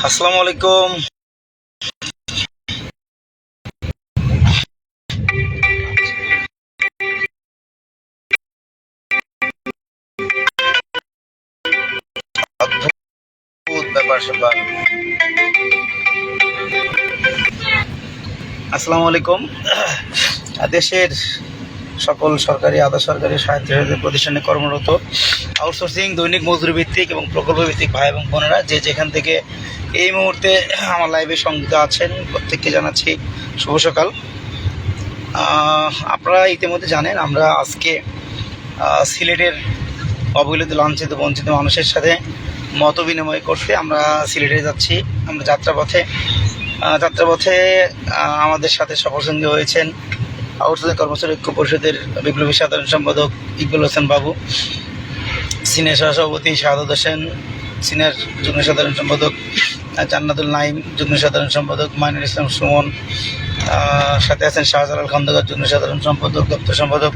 আসসালামু আলাইকুম। আসসালামু আলাইকুম। দেশের সকল সরকারি, আধা সরকারি স্বায়ত্তশাসিত প্রতিষ্ঠানে কর্মরত। আউটসোর্সিং দৈনিক মজুরি ভিত্তিক এবং প্রকল্প ভিত্তিক ভাই এবং বোনেরা যে যেখান থেকে এই মুহূর্তে আমার লাইভে সংযুক্ত আছেন, প্রত্যেককে জানাচ্ছি শুভ সকাল। আপনারা ইতিমধ্যে জানেন, আমরা আজকে সিলেটের অবহেলিত, লাঞ্ছিত, বঞ্চিত মানুষের সাথে মত বিনিময় করতে আমরা সিলেটে যাচ্ছি। আমরা যাত্রাপথে যাত্রাপথে আমাদের সাথে সফরসঙ্গী হয়েছেন আউটসোর্সিং কর্মচারী ঐক্য পরিষদের বিপ্লবী সাধারণ সম্পাদক ইকবাল হোসেন বাবু, সিনিয়র সহসভাপতি শাহাদত হোসেন, সিনিয়র যুগ্ম সাধারণ সম্পাদক জান্নাতুল নাইম যুগ্ম সাধারণ সম্পাদক মাইনুল ইসলাম সুমন সাথে আছেন শাহজালাল খন্দকার, যুগ্ম সাধারণ সম্পাদক, দপ্তর সম্পাদক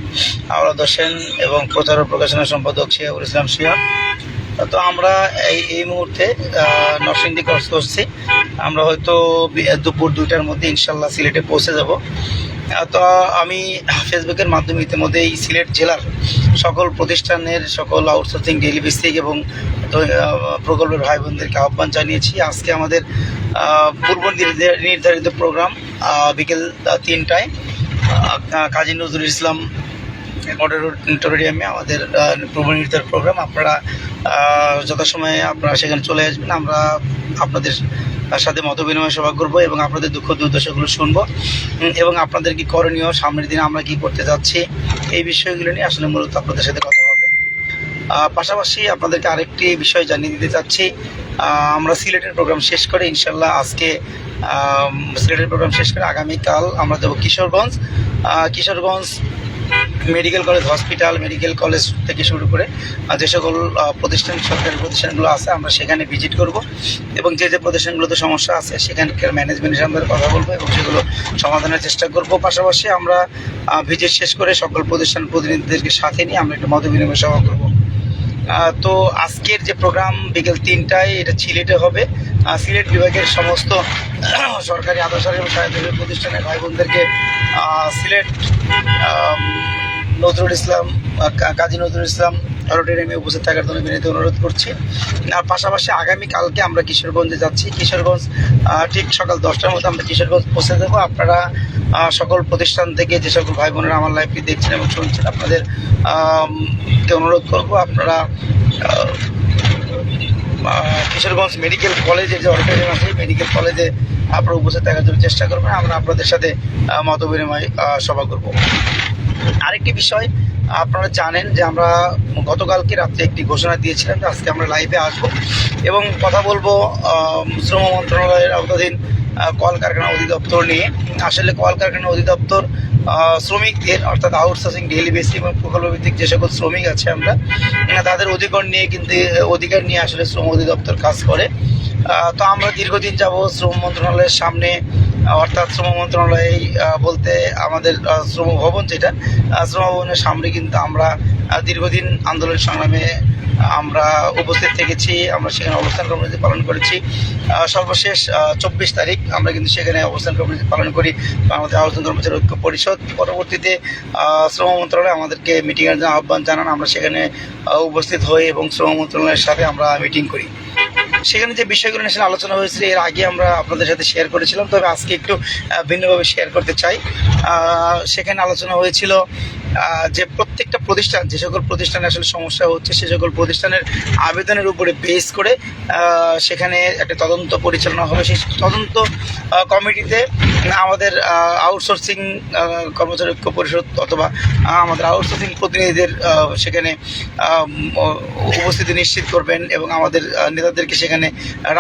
আওলাদ হোসেন এবং প্রচার ও প্রকাশনা সম্পাদক শিয়াবুল ইসলাম শিয়া। তো আমরা এই এই মুহূর্তে নরসিংদী ক্রস করছি। আমরা হয়তো দুপুর দুইটার মধ্যে ইনশাল্লাহ সিলেটে পৌঁছে যাব। তো আমি ফেসবুকের মাধ্যমে এই সিলেট জেলার সকল প্রতিষ্ঠানের সকল আউটসোর্সিং ডেলি বেসিক এবং প্রকল্পের ভাই বোনদেরকে আহ্বান জানিয়েছি। আজকে আমাদের পূর্ব নির্ধা- নির্ধারিত প্রোগ্রাম বিকেল তিনটায়। কাজী নজরুল ইসলাম অডিটোরিয়ামে আমাদের পূর্ব নির্ধারিত প্রোগ্রাম। আপনারা যথাসময়ে আপনারা সেখানে চলে আসবেন। আমরা আপনাদের সাথে মত বিনিময় সভা করব এবং আপনাদের দুঃখ দুর্দশাগুলো শুনব। এবং আপনাদের কি করণীয়, সামনের দিনে আমরা কি করতে যাচ্ছি, এই বিষয়গুলো নিয়ে আসলে মূলত আপনাদের সাথে কথা হবে। পাশাপাশি আপনাদেরকে আরেকটি বিষয় জানিয়ে দিতে চাচ্ছি। আমরা সিলেটের প্রোগ্রাম শেষ করে ইনশাল্লাহ আজকে সিলেটের প্রোগ্রাম শেষ করে আগামীকাল আমরা দেবো Kishoreganj. Kishoreganj medical college, hospital, medical college থেকে শুরু করে যে সকল প্রতিষ্ঠান সরকারি প্রতিষ্ঠানগুলো আছে, আমরা সেখানে ভিজিট করব। এবং যে যে প্রতিষ্ঠানগুলোতে সমস্যা আছে, সেখানকার ম্যানেজমেন্টের সঙ্গে কথা বলব এবং সেগুলো সমাধানের চেষ্টা করব। পাশাপাশি আমরা ভিজিট শেষ করে সকল প্রতিষ্ঠান প্রতিনিধিদেরকে সাথে নিয়ে আমরা একটু মত বিনিময় সভা করব। তো আজকের যে প্রোগ্রাম বিকেল তিনটায় এটা সিলেটে হবে। সিলেট বিভাগের সমস্ত সরকারি আদর্শ সরকারি সহায়তা প্রতিষ্ঠানের ভাই বোনদেরকে সিলেট নজরুল ইসলাম কাজী নজরুল ইসলাম অডিটোরিয়ামে উপস্থিত থাকার জন্য বিনীত অনুরোধ করছি। আর পাশাপাশি আগামী কালকে আমরা কিশোরগঞ্জে যাচ্ছি। কিশোরগঞ্জ ঠিক সকাল দশটার মধ্যে আমরা কিশোরগঞ্জ পৌঁছে দেবো আপনারা সকল প্রতিষ্ঠান থেকে যে সকল ভাই বোনেরা আমার লাইভটি দেখছেন এবং শুনছেন, আপনাদের অনুরোধ করব, আপনারা কিশোরগঞ্জ মেডিকেল কলেজে যে অডিটোরিয়াম আছে, মেডিকেল কলেজে আপনারা উপস্থিত থাকার জন্য চেষ্টা করবেন। আমরা আপনাদের সাথে মত বিনিময় সভা করব। আরেকটি বিষয়, আপনারা জানেন যে আমরা গতকালকে রাত্রে একটি ঘোষণা দিয়েছিলাম যে আজকে আমরা লাইভে আসব এবং কথা বলব শ্রম মন্ত্রণালয়ের আওতাধীন কলকারখানা অধিদপ্তর নিয়ে। আসলে কলকারখানা অধিদপ্তর শ্রমিকদের, অর্থাৎ আউটসোর্সিং ডেলি বেসিক এবং প্রকল্পভিত্তিক যে সকল শ্রমিক আছে আমরা তাদের অধিকার নিয়ে কিন্তু, অধিকার নিয়ে আসলে শ্রম অধিদপ্তর কাজ করে। তো আমরা দীর্ঘদিন যাব শ্রম মন্ত্রণালয়ের সামনে, অর্থাৎ শ্রম মন্ত্রণালয় বলতে আমাদের শ্রম ভবন যেটা শ্রম ভবনের সামনে কিন্তু আমরা দীর্ঘদিন আন্দোলন সংগ্রামে আমরা উপস্থিত থেকেছি, আমরা সেখানে অবস্থান কর্মসূচি পালন করেছি। সর্বশেষ চব্বিশ তারিখ আমরা কিন্তু সেখানে অবস্থান কর্মসূচি পালন করি, বাংলাদেশ আহ্বান কর্মচারী ঐক্য পরিষদ। পরবর্তীতে শ্রম মন্ত্রণালয় আমাদেরকে মিটিংয়ের আহ্বান জানান, আমরা সেখানে উপস্থিত হই এবং শ্রম মন্ত্রণালয়ের সাথে আমরা মিটিং করি। সেখানে যে বিষয়গুলো নিয়ে আলোচনা হয়েছিল এর আগে আমরা আপনাদের সাথে শেয়ার করেছিলাম, তবে আজকে একটু ভিন্নভাবে শেয়ার করতে চাই। সেখানে আলোচনা হয়েছিল যে প্রত্যেকটা প্রতিষ্ঠান, যে সকল প্রতিষ্ঠানে আসলে সমস্যা হচ্ছে, সে সকল প্রতিষ্ঠানের আবেদনের উপরে বেস করে সেখানে একটা তদন্ত পরিচালনা হবে। সেই তদন্ত কমিটিতে আমাদের আউটসোর্সিং কর্মচারী ঐক্য পরিষদ অথবা আমাদের আউটসোর্সিং প্রতিনিধিদের সেখানে উপস্থিতি নিশ্চিত করবেন এবং আমাদের নেতাদেরকে সেখানে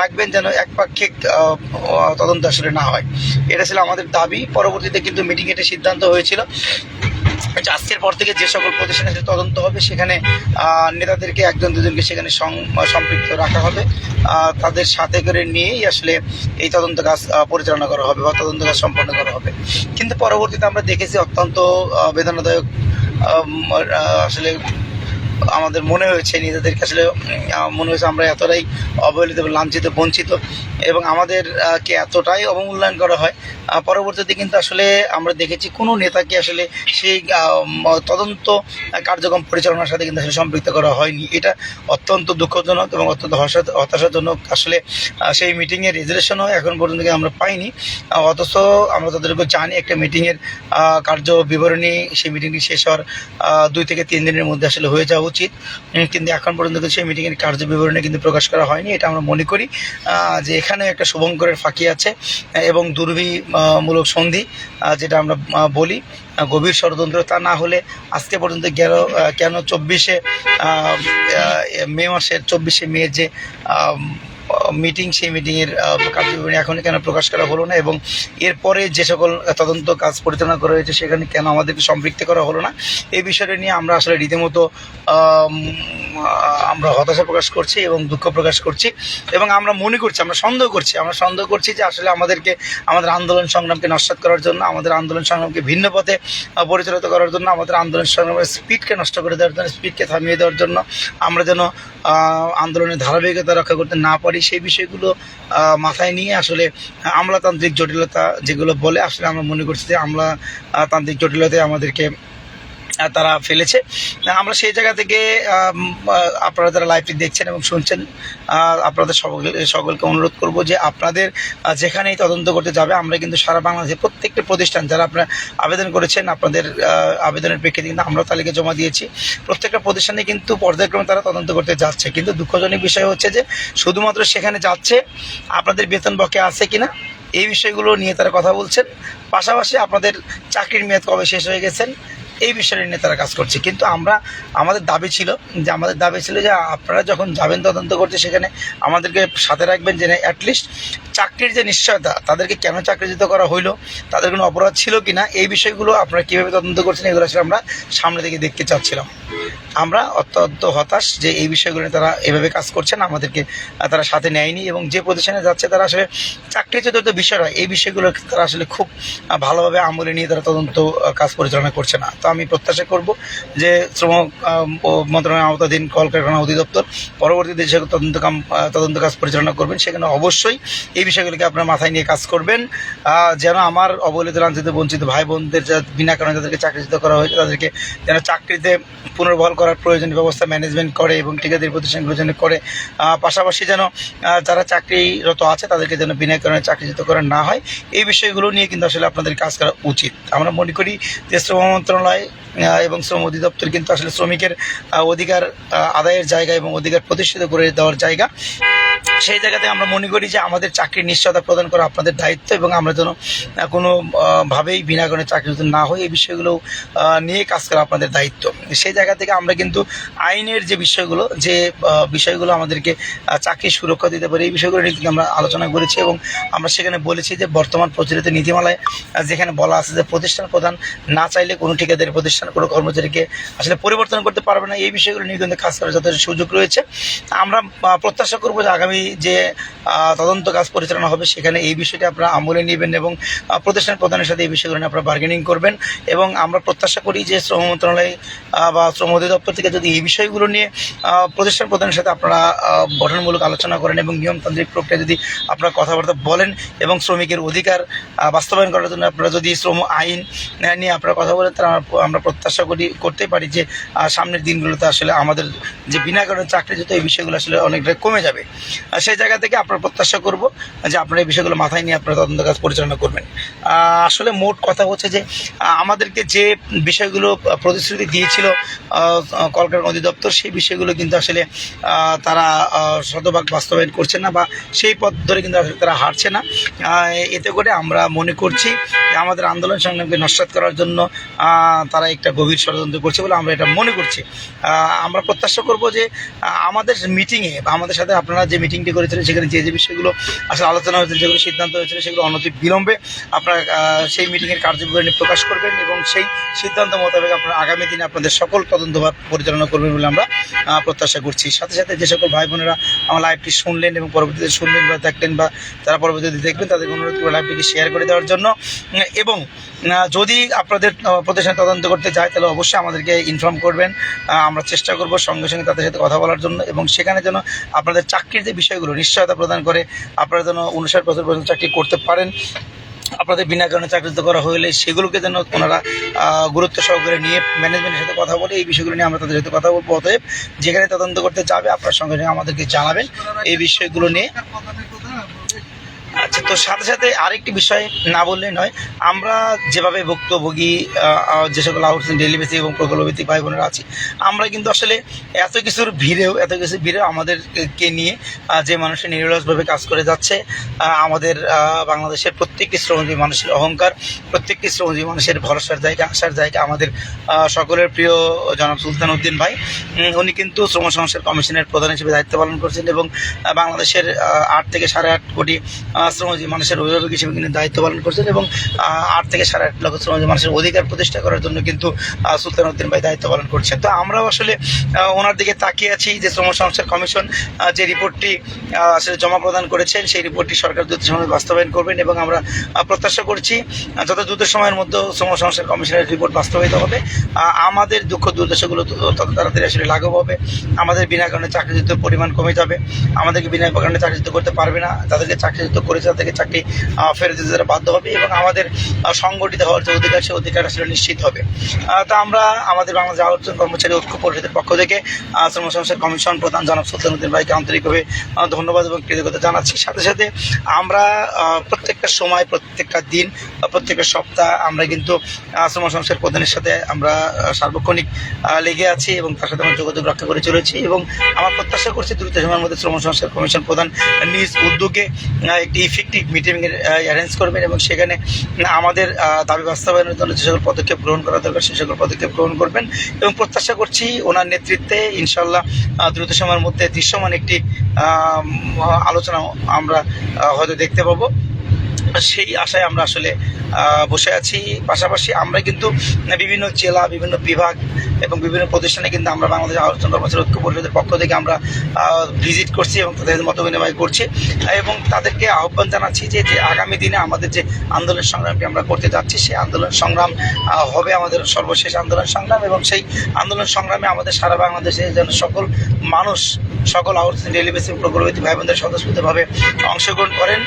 রাখবেন যেন একপাক্ষিক তদন্ত আসলে না হয়। এটা ছিল আমাদের দাবি। পরবর্তীতে কিন্তু মিটিং এটা সিদ্ধান্ত হয়েছিল। যে আজকের পর থেকে যে সকল প্রতিষ্ঠানে যে তদন্ত হবে, সেখানে নেতাদেরকে একজন দুজনকে সেখানে সম্পৃক্ত রাখা হবে। তাদের সাথে করে নিয়েই আসলে এই তদন্ত কাজ পরিচালনা করা হবে বা তদন্ত কাজ সম্পন্ন করা হবে। কিন্তু পরবর্তীতে আমরা দেখেছি অত্যন্ত বেদনাদায়ক আসলে আমাদের মনে হয়েছে নিজেদেরকে আসলে মনে হয়েছে আমরা এতটাই অবহেলিত লাঞ্ছিত বঞ্চিত এবং আমাদের আহ, কে এতটাই অবমূল্যায়ন করা হয়। পরবর্তীতে কিন্তু আসলে আমরা দেখেছি কোনো নেতাকে আসলে সেই তদন্ত কার্যক্রম পরিচালনার সাথে কিন্তু আসলে সম্পৃক্ত করা হয়নি। এটা অত্যন্ত দুঃখজনক এবং অত্যন্ত হতাশা- হতাশাজনক আসলে সেই মিটিংয়ের রেজুলেশনও এখন পর্যন্ত আমরা পাইনি। অথচ আমরা তাদেরকে জানি একটা মিটিংয়ের কার্য বিবরণী সেই মিটিংটি শেষ হওয়ার দুই থেকে তিন দিনের মধ্যে আসলে হয়ে যাওয়া উচিত। কিন্তু এখন পর্যন্ত কিন্তু সেই মিটিংয়ের কার্য বিবরণী কিন্তু প্রকাশ করা হয়নি, এটা আমরা মনে করি। যে এখানে একটা শুভঙ্করের ফাঁকি আছে এবং দুর্বিমূলক সন্ধি যেটা আমরা বলি গভীর ষড়যন্ত্র। তা না হলে আজকে পর্যন্ত গেল কেন চব্বিশে মে মাসের চব্বিশে মে যে মিটিং সেই মিটিংয়ের কার্যবিবরণী এখন কেন প্রকাশ করা হলো না এবং এরপরে যে সকল তদন্ত কাজ পরিচালনা করা হয়েছে সেখানে কেন আমাদেরকে সম্পৃক্ত করা হলো না, এই বিষয়টা নিয়ে আমরা আসলে রীতিমতো আমরা হতাশা প্রকাশ করছি এবং দুঃখ প্রকাশ করছি এবং আমরা মনে করছি, আমরা সন্দেহ করছি, আমরা সন্দেহ করছি যে আসলে আমাদেরকে, আমাদের আন্দোলন সংগ্রামকে নস্বাত করার জন্য, আমাদের আন্দোলন সংগ্রামকে ভিন্ন পথে পরিচালিত করার জন্য, আমাদের আন্দোলন সংগ্রামের স্পিডকে নষ্ট করে দেওয়ার জন্য স্পিডকে থামিয়ে দেওয়ার জন্য আমরা যেন আন্দোলনের ধারাবাহিকতা রক্ষা করতে না পারি সেই বিষয়গুলো মাথায় নিয়ে আসলে আমলাতান্ত্রিক জটিলতা যেগুলো বলে, আসলে আমরা মনে করছি যে আমলাতান্ত্রিক জটিলতায় আমাদেরকে তারা ফেলেছে। আমরা সেই জায়গা থেকে আপনারা যারা লাইভটি দেখছেন এবং শুনছেন আপনাদের সকল সকলকে অনুরোধ করব যে আপনাদের যেখানেই তদন্ত করতে যাবে, আমরা কিন্তু সারা বাংলাদেশে প্রত্যেকটি প্রতিষ্ঠান যারা আপনারা আবেদন করেছেন, আপনাদের আবেদনের প্রেক্ষিতে কিন্তু আমরাও তালিকা জমা দিয়েছি। প্রত্যেকটা প্রতিষ্ঠানে কিন্তু পর্যায়ক্রমে তারা তদন্ত করতে যাচ্ছে। কিন্তু দুঃখজনক বিষয় হচ্ছে যে, শুধুমাত্র সেখানে যাচ্ছে, আপনাদের বেতন বকে আছে কিনা, এই বিষয়গুলো নিয়ে তারা কথা বলছেন। পাশাপাশি আপনাদের চাকরির মেয়াদ কবে শেষ হয়ে গেছেন এই বিষয় নিয়ে তারা কাজ করছে। কিন্তু আমরা, আমাদের দাবি ছিল যে, আমাদের দাবি ছিল যে, আপনারা যখন যাবেন তদন্ত করতে, সেখানে আমাদেরকে সাথে রাখবেন যে অ্যাটলিস্ট চাকরির যে নিশ্চয়তা, তাদেরকে কেন চাকরিচ্যুত করা হইল, তাদের কোনো অপরাধ ছিল কি না এই বিষয়গুলো আপনারা কীভাবে তদন্ত করছেন, এগুলো আসলে আমরা সামনে থেকে দেখতে চাচ্ছিলাম। আমরা অত্যন্ত হতাশ যে, এই বিষয়গুলো নিয়ে তারা এভাবে কাজ করছেন, আমাদেরকে তারা সাথে নেয়নি এবং যে প্রতিষ্ঠানে যাচ্ছে, তারা আসলে চাকরিচ্যুত যে বিষয়টা এই বিষয়গুলো তারা আসলে খুব ভালোভাবে আমলে নিয়ে তারা তদন্ত, কাজ পরিচালনা করছে না। তো আমি প্রত্যাশা করব যে শ্রম মন্ত্রণালয়ের আওতাধীন কলকারখানা অধিদপ্তর পরবর্তীতে যে তদন্ত কাম তদন্ত কাজ পরিচালনা করবেন, সেখানে অবশ্যই এই বিষয়গুলিকে আপনার মাথায় নিয়ে কাজ করবেন। যেন আমার অবহেলিত, লাঞ্ছিত, বঞ্চিত ভাই বোনদের যা বিনা কারণে যাদেরকে চাকরিচ্যুত করা হয়েছে, তাদেরকে যেন চাকরিতে পুনর্বহাল করার প্রয়োজনীয় ব্যবস্থা ম্যানেজমেন্ট করে এবং ঠিকাদারি প্রতিষ্ঠানগুলো যেন করে। পাশাপাশি যেন যারা চাকরিরত আছে, তাদেরকে যেন বিনা কারণে চাকরিচ্যুত করা না হয়। এই বিষয়গুলো নিয়ে কিন্তু আসলে আপনাদের কাজ করা উচিত। আমরা মনে করি যে শ্রম মন্ত্রণালয় আহ, এবং শ্রম অধিদপ্তর কিন্তু আসলে শ্রমিকের অধিকার আদায়ের জায়গা এবং অধিকার প্রতিষ্ঠিত করে দেওয়ার জায়গা। সেই জায়গাতে আমরা মনে করি যে আমাদের চাকরির নিশ্চয়তা প্রদান করা আপনাদের দায়িত্ব এবং আমরা যেন আহ, কোনো আহ, ভাবেই বিনা কারণে চাকরিচ্যুত না হই এই বিষয়গুলো নিয়ে কাজ করা আপনাদের দায়িত্ব। সেই জায়গা থেকে আমরা কিন্তু আইনের যে বিষয়গুলো যে বিষয়গুলো আমাদেরকে চাকরির সুরক্ষা দিতে পারে এই বিষয়গুলো নিয়ে কিন্তু আমরা আলোচনা করেছি এবং আমরা সেখানে বলেছি যে বর্তমান প্রচলিত নীতিমালায় যেখানে বলা আছে যে প্রতিষ্ঠান প্রধান না চাইলে কোনো ঠিকাদারি প্রতিষ্ঠান, কোনো কর্মচারীকে আসলে পরিবর্তন করতে পারবে না, এই বিষয়গুলো নিয়ে কিন্তু কাজ করার যথেষ্ট সুযোগ রয়েছে। আমরা প্রত্যাশা করব যে আগামী যে তদন্ত কাজ পরিচালনা হবে, সেখানে এই বিষয়টি আপনারা আমলে নেবেন এবং প্রতিষ্ঠান প্রধানের সাথে এই বিষয়গুলো নিয়ে আপনারা বার্গেনিং করবেন এবং আমরা প্রত্যাশা করি যে শ্রম মন্ত্রণালয় বা শ্রম অধিদপ্তর থেকে যদি এই বিষয়গুলো নিয়ে প্রতিষ্ঠান প্রধানের সাথে আপনারা গঠনমূলক আলোচনা করেন এবং নিয়মতান্ত্রিক প্রক্রিয়া যদি আপনারা কথাবার্তা বলেন এবং শ্রমিকের অধিকার বাস্তবায়ন করার জন্য আপনারা যদি শ্রম আইন নিয়ে আপনারা কথা বলেন, তাহলে আমরা- প্রত্যাশা করি, করতে পারি যে সামনের দিনগুলোতে আসলে আমাদের যে বিনা কারণে চাকরি চাকরিচ্যুত এই বিষয়গুলো আসলে অনেকটা কমে যাবে। সেই জায়গা থেকে আপনারা প্রত্যাশা করব যে আপনারা এই বিষয়গুলো মাথায় নিয়ে আপনারা তদন্ত কাজ পরিচালনা করবেন। আসলে মোট কথা হচ্ছে যে আমাদেরকে যে বিষয়গুলো প্রতিশ্রুতি দিয়েছিল কলকাতা অধিদপ্তর, সেই বিষয়গুলো কিন্তু আসলে তারা শতভাগ বাস্তবায়ন করছে না বা সেই পথ ধরে কিন্তু আসলে তারা হারছে না। এতে করে আমরা মনে করছি আমাদের আন্দোলন সংগ্রামকে নস্বাত করার জন্য তারা একটা গভীর ষড়যন্ত্র করছে বলে আমরা এটা মনে করছি। আমরা প্রত্যাশা করব যে আমাদের মিটিংয়ে বা আমাদের সাথে আপনারা যে মিটিংটি করেছিলেন, সেখানে যে যে বিষয়গুলো আসলে আলোচনা হয়েছিল, যেগুলো সিদ্ধান্ত হয়েছিল, সেগুলো অনতি বিলম্বে আপনারা সেই মিটিংয়ের কার্যবিবরণী প্রকাশ করবেন এবং সেই সিদ্ধান্ত মোতাবেক আপনারা আগামী দিনে আপনাদের সকল তদন্তভার পরিচালনা করবেন বলে আমরা প্রত্যাশা করছি। সাথে সাথে যে সকল ভাই বোনেরা আমার লাইভটি শুনলেন এবং পরবর্তীতে শুনলেন বা দেখলেন বা তারা পরবর্তীতে দেখবেন, তাদেরকে অনুরোধ করে লাইভটিকে শেয়ার করে দেওয়ার জন্য। এবং যদি আপনাদের প্রতিষ্ঠানে তদন্ত করতে যায়, তাহলে অবশ্যই আমাদেরকে ইনফর্ম করবেন। আমরা চেষ্টা করব সঙ্গে সঙ্গে তাদের সাথে কথা বলার জন্য এবং সেখানে যেন আপনাদের চাকরির যে বিষয়গুলো নিশ্চয়তা প্রদান করে আপনারা যেন উনষাট বছর পর্যন্ত চাকরি করতে পারেন। আপনাদের বিনা কারণে চাকরিচ্যুত করা হলে সেগুলোকে যেন ওনারা গুরুত্ব সহকারে নিয়ে ম্যানেজমেন্টের সাথে কথা বলে এই বিষয়গুলো নিয়ে আমরা তাদের সাথে কথা বলব। অতএব যেখানে তদন্ত করতে যাবে আপনার সঙ্গে সঙ্গে আমাদেরকে জানাবেন এই বিষয়গুলো নিয়ে। আচ্ছা তো সাথে সাথে আরেকটি বিষয় না বললে নয়। আমরা যেভাবে ভুক্তভোগী যে সকল আউটসোর্সিং ডেলি বেসিক এবং প্রকল্পভিত্তিক ভাই বোনেরা আছি, আমরা কিন্তু আসলে এত কিছুর ভিড়েও, এত কিছু ভিড়েও আমাদেরকে নিয়ে যে মানুষের নিরলসভাবে কাজ করে যাচ্ছে আমাদের বাংলাদেশের প্রত্যেকটি শ্রমজীবী মানুষের অহংকার, প্রত্যেকটি শ্রমজীবী মানুষের ভরসার জায়গা আসার জায়গা আমাদের সকলের প্রিয় জনাব সুলতান উদ্দিন ভাই। উনি কিন্তু শ্রম সংস্কার কমিশনের প্রধান হিসেবে দায়িত্ব পালন করছেন এবং বাংলাদেশের আট থেকে সাড়ে আট কোটি শ্রমজীবী মানুষের অভিভাবক হিসেবে কিন্তু দায়িত্ব পালন করছেন এবং আট থেকে সাড়ে আট লক্ষ শ্রমজীবী মানুষের অধিকার প্রতিষ্ঠা করার জন্য কিন্তু সুলতান উদ্দিন ভাই দায়িত্ব পালন করছেন। তো আমরাও আসলে ওনার দিকে তাকিয়ে আছি যে শ্রম সংস্কার কমিশন যে রিপোর্টটি আসলে জমা প্রদান করেছেন, সেই রিপোর্টটি সরকার দ্রুত সময় বাস্তবায়ন করবেন এবং আমরা প্রত্যাশা করছি যত দ্রুত সময়ের মধ্যে শ্রম সংস্কার কমিশনের রিপোর্ট বাস্তবায়িত হবে। আমাদের দুঃখ দুর্দশাগুলো তত তাড়াতাড়ি আসলে লাঘব হবে। আমাদের বিনা কারণে চাকরিযুক্ত পরিমাণ কমে যাবে। আমাদেরকে বিনা কারণে চাকরিযুক্ত করতে পারবে না। তাদেরকে চাকরিযুক্ত করেছে তাদেরকে চাকরি ফেরত দিতে তারা বাধ্য হবে এবং আমাদের সংগঠিত হওয়ার যে অধিকার, সেই অধিকার আসলে নিশ্চিত হবে। তা আমরা আমাদের বাংলাদেশ আলোচন কর্মচারী ঐক্য পরিষদের পক্ষ থেকে শ্রম সংস্কার কমিশন প্রধান জনাব সুলতানুদ্দিন ভাইকে আন্তরিকভাবে ধন্যবাদ এবং কৃতজ্ঞতা জানাচ্ছি। সাথে সাথে আমরা প্রত্যেকটা সময়, প্রত্যেকটা দিন প্রত্যেকটা সপ্তাহ আমরা কিন্তু শ্রম সংস্কার প্রধানের সাথে আমরা সার্বক্ষণিক লেগে আছি এবং তার সাথে আমরা যোগাযোগ রক্ষা করে চলেছি এবং আমার প্রত্যাশা করছি দ্রুত সময়ের মধ্যে শ্রম সংস্কার কমিশন প্রধান নিজ উদ্যোগে একটি ইফেক্টিভ মিটিংয়ের অ্যারেঞ্জ করবেন এবং সেখানে আমাদের দাবি বাস্তবায়নের জন্য যে সকল পদক্ষেপ গ্রহণ করা দরকার, সে সকল পদক্ষেপ গ্রহণ করবেন এবং প্রত্যাশা করছি ওনার নেতৃত্বে ইনশাল্লাহ দ্রুত সময়ের মধ্যে দৃশ্যমান একটি আলোচনা আমরা হয়তো দেখতে পাবো। সেই আশায় আমরা আসলে বসে আছি। পাশাপাশি আমরা কিন্তু বিভিন্ন জেলা, বিভিন্ন বিভাগ এবং বিভিন্ন প্রতিষ্ঠানে কিন্তু আমরা বাংলাদেশ আলোচনা কর্মচারী ঐক্য পরিষদের পক্ষ থেকে আমরা ভিজিট করছি এবং তাদের মত বিনিময় করছি। এবং তাদেরকে আহ্বান জানাচ্ছি যে যে আগামী দিনে আমাদের যে আন্দোলন সংগ্রামটি আমরা করতে যাচ্ছি, সেই আন্দোলন সংগ্রাম হবে আমাদের সর্বশেষ আন্দোলন সংগ্রাম এবং সেই আন্দোলন সংগ্রামে আমাদের সারা বাংলাদেশে যেন সকল মানুষ, সকল আউটসোর্সিং ডেলি বেসিক প্রকল্পভিত্তিক ভাই বোনদের স্বতঃস্ফূর্তভাবে অংশগ্রহণ করেন।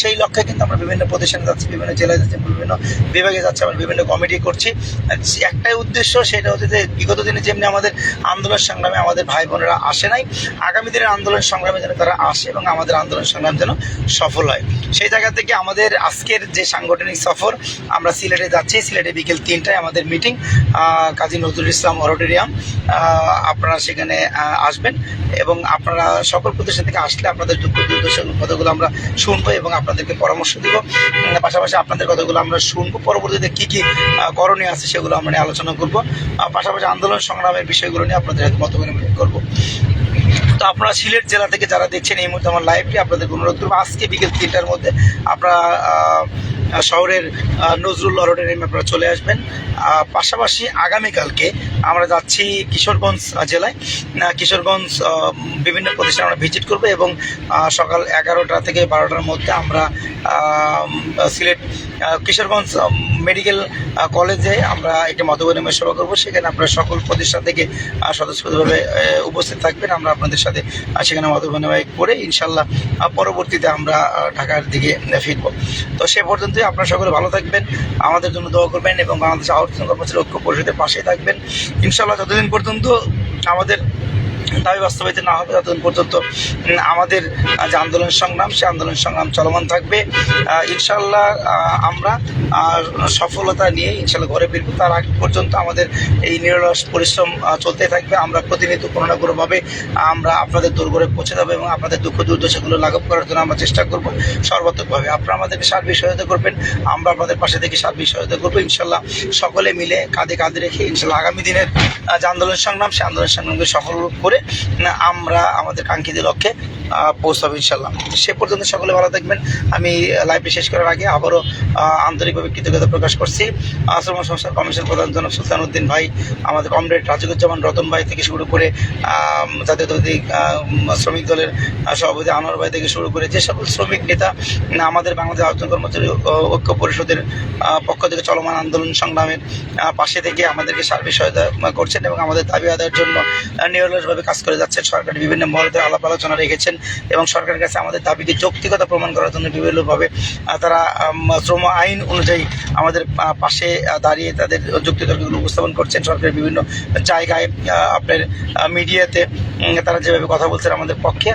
সেই লক্ষ্যে কিন্তু আমরা বিভিন্ন প্রতিষ্ঠানে যাচ্ছি, বিভিন্ন জেলায় যাচ্ছি, বিভিন্ন বিভাগে যাচ্ছি, আমরা বিভিন্ন কমিটি করছি। একটাই উদ্দেশ্য, সেটা হচ্ছে যে বিগত দিনে যেমনি আমাদের আন্দোলন সংগ্রামে আমাদের ভাই বোনেরা আসে নাই, আগামী দিনের আন্দোলন সংগ্রামে যেন তারা আসে এবং আমাদের আন্দোলন সংগ্রাম যেন সফল হয়। সেই জায়গা থেকে আমাদের আজকের যে সাংগঠনিক সফর, আমরা সিলেটে যাচ্ছি। সিলেটে বিকেল তিনটায় আমাদের মিটিং কাজী নজরুল ইসলাম অডিটোরিয়াম। আপনারা সেখানে আসবেন এবং আপনারা সকল প্রতিষ্ঠান থেকে আসলে আপনাদের দুঃখ দুর্দশার কথাগুলো আমরা শুনব এবং আপনাদেরকে পরামর্শ দিব। পাশাপাশি আপনাদের কথাগুলো আমরা শুনব। পরবর্তীতে কী কী করণীয় আছে সেগুলো আমরা নিয়ে আলোচনা করব। পাশাপাশি আন্দোলন সংগ্রামের বিষয়গুলো নিয়ে আপনাদের মত বিনিময় করব। তো আপনারা সিলেট জেলা থেকে যারা দেখছেন, এই মুহূর্তে আমার লাইভটি আপনাদের অনুরোধ করব। আজকে বিকেল তিনটার মধ্যে আপনারা শহরের নজরুল নজরুল অডিটোরিয়ামে আপনারা চলে আসবেন। পাশাপাশি আগামীকালকে আমরা যাচ্ছি কিশোরগঞ্জ জেলায়। কিশোরগঞ্জ বিভিন্ন প্রতিষ্ঠান আমরা ভিজিট করব এবং সকাল এগারোটা থেকে বারোটার মধ্যে আমরা সিলেট কিশোরগঞ্জ মেডিকেল কলেজে আমরা একটি মতবিনিময় সভা করব। সেখানে আপনারা সকল প্রতিষ্ঠান থেকে স্বতঃস্ফূর্তভাবে উপস্থিত থাকবেন। আমরা আপনাদের সাথে সেখানে মতবিনিময় করে ইনশাল্লাহ পরবর্তীতে আমরা ঢাকার দিকে ফিরবো। তো সে পর্যন্তই আপনারা সকলে ভালো থাকবেন, আমাদের জন্য দোয়া করবেন এবং বাংলাদেশ আউটসোর্সিং কর্মচারী ঐক্য পরিষদের পাশে থাকবেন। ইনশাল্লাহ যতদিন পর্যন্ত আমাদের দাবি বাস্তবায়িত না হবে ততদিন পর্যন্ত আমাদের যে আন্দোলন সংগ্রাম সে আন্দোলন সংগ্রাম চলমান থাকবে। ইনশাল্লাহ আমরা সফলতা নিয়ে ইনশাল্লাহ ঘরে ফিরবো। তার আগ পর্যন্ত আমাদের এই নিরলস পরিশ্রম চলতে থাকবে। আমরা প্রতিনিয়ত কোনো না কোনোভাবে আমরা আপনাদের দোরগোড়ে পৌঁছে দেবো এবং আপনাদের দুঃখ দুর্দশাগুলো লাঘব করার জন্য আমরা চেষ্টা করব সর্বাত্মকভাবে। আপনারা আমাদেরকে সার্বিক সহায়তা করবেন। আমরা আপনাদের পাশে থেকে সার্বিক সহায়তা করব। ইনশাল্লাহ সকলে মিলে কাঁধে কাঁধে রেখে ইনশাল্লাহ আগামী দিনের যে আন্দোলন সংগ্রাম সে আন্দোলন সংগ্রামকে সফল করে আহ, আমরা আমাদের কাঙ্ক্ষিত লক্ষ্যে পৌঁছাবে ইনশাল্লাহ সে পর্যন্ত সকলে ভালো থাকবেন। আমি লাইভে শেষ করার আগে আবারও আন্তরিকভাবে কৃতজ্ঞতা প্রকাশ করছি। আশ্রম সংস্থার কমিশন প্রধান জনক সুলতান উদ্দিন ভাই, আমাদের কমরেড রাজিকুজ্জামান রতন ভাই থেকে শুরু করে জাতীয় দৈনিক শ্রমিক দলের সভাপতি আনোয়ার ভাই থেকে শুরু করে যে সকল শ্রমিক নেতা আমাদের বাংলাদেশ আলোচনা কর্মচারী ঐক্য পরিষদের পক্ষ থেকে চলমান আন্দোলন সংগ্রামের পাশে থেকে আমাদেরকে সার্বিক সহায়তা করছেন এবং আমাদের দাবি আদায়ের জন্য নিরলসভাবে কাজ করে যাচ্ছেন সরকারি বিভিন্ন মহলতে আলাপ আলোচনা রেখেছেন। এবং সরকারের কাছে আমাদের দাবিকে যৌক্তিকতা প্রমাণ করার জন্য বিভিন্নভাবে তারা শ্রম আইন অনুযায়ী আমাদের পাশে দাঁড়িয়ে তাদের যুক্তিতর্কগুলো উপস্থাপন করছেন। সরকারের বিভিন্ন জায়গায় আপনার মিডিয়াতে তারা যেভাবে কথা বলছেন আমাদের পক্ষে